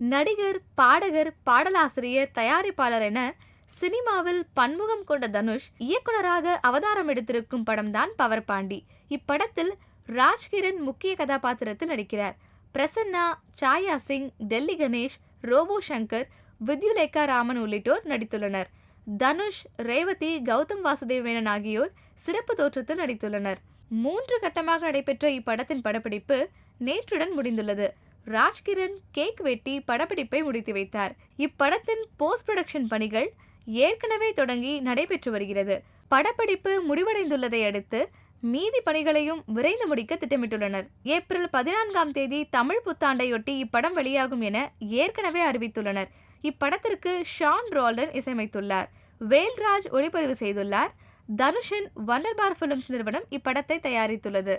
நடிகர் பாடகர் பாடலாசிரியர் தயாரிப்பாளர் என சினிமாவில் பன்முகம் கொண்ட தனுஷ் இயக்குனராக அவதாரம் எடுத்திருக்கும் படம்தான் பவர் பாண்டி. இப்படத்தில் ராஜ்கிரண் முக்கிய கதாபாத்திரத்தில் நடிக்கிறார். பிரசன்னா சாயா சிங் டெல்லி கணேஷ் ரோபோ சங்கர் வித்யுலேகா ராமன் உள்ளிட்டோர் நடித்துள்ளனர். தனுஷ் ரேவதி கௌதம் வாசுதேவ் மேனன் ஆகியோர் சிறப்பு தோற்றத்தில் நடித்துள்ளனர். மூன்று கட்டமாக நடைபெற்ற இப்படத்தின் படப்பிடிப்பு நேற்றுடன் முடிந்துள்ளது. ராஜ்கிரண் கேக் வெட்டி படப்பிடிப்பை முடித்து வைத்தார். இப்படத்தின் போஸ்ட் ப்ரொடக்ஷன் பணிகள் ஏற்கனவே தொடங்கி நடைபெற்று வருகிறது. படப்பிடிப்பு முடிவடைந்துள்ளதை அடுத்து மீதி பணிகளையும் விரைந்து முடிக்க திட்டமிட்டுள்ளனர். ஏப்ரல் பதினான்காம் தேதி தமிழ் புத்தாண்டையொட்டி இப்படம் வெளியாகும் என ஏற்கனவே அறிவித்துள்ளனர். இப்படத்திற்கு ஷான் ரால்டன் இசையமைத்துள்ளார். வேல்ராஜ் ஒளிப்பதிவு செய்துள்ளார். தனுஷின் வண்டர்பார் பிலிம்ஸ் நிறுவனம் இப்படத்தை தயாரித்துள்ளது.